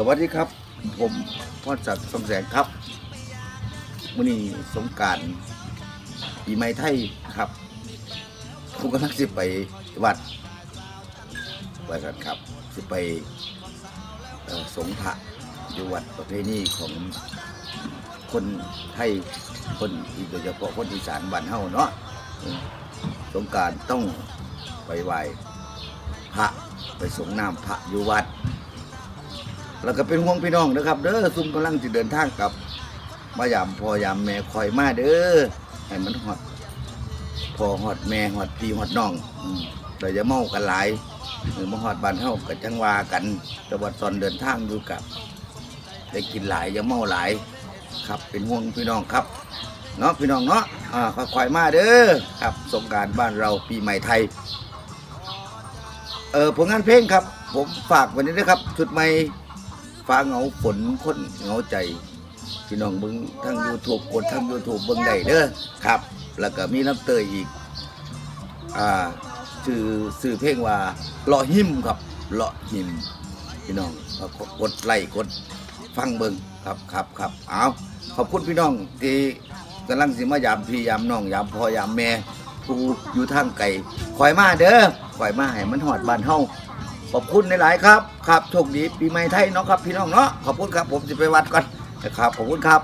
สวัสดีครับ ผมพรศักดิ์สมแสงครับมื่อนี้สงการปีใหม่ไทยครับ ผมกำลังสิไปวัดวัดกันครับ สิไปสงฆ์พระอยู่วัดประเพณีของคนไทยคนโดยเฉพาะคนอีสานบ้านเฮาเนาะสงการต้องไปไหว้พระไปสงน้ำพระอยู่วัด แล้วก็เป็นห่วงพี่น้องนะครับเด้อซุ่มกำลังจะเดินทางกลับ มายามพอยามแม่คอยมาเด้อให้มันหอดพอหอดแม่หอดพี่หอดน้องเราจะเมากันหลายหรือมาหอดบ้านเฮากับจังวากันแต่ว่าตอนเดินทางอยู่กับได้กินหลายอย่าเมาหลาย ครับเป็นห่วงพี่น้องครับเนาะพี่น้องเนาะอ่าค่อยๆมาเด้อครับสงการบ้านเราปีใหม่ไทยเออผลงานเพลงครับ ผมฝากวันนี้นะครับชุดใหม่ ฟ้าเงาฝนคนเงาใจพี่น้องเบิ้งทั้ง YouTube กดทั้ง YouTube เบิ้งได้เด้อครับ แล้วก็มีน้ำเตยอีกอ่าชื่อชื่อเพลงว่าเลาะหิมครับเลาะหิมพี่น้องกกดไลค์กดฟังเบิ้งครับครับครับเอาขอบคุณพี่น้องที่กำลังสิมายามพี่ยามน้องยามพ่อยามแม่ผู้อยู่ทางไกลคอยมาเด้อคอยมาให้มันหอดบ้านเฮา ขอบคุณในหลายๆครับ ครับโชคดีปีใหม่ไทยเนาะครับพี่น้องเนาะขอบคุณครับผมจะไปวัดก่อนนะครับขอบคุณครับ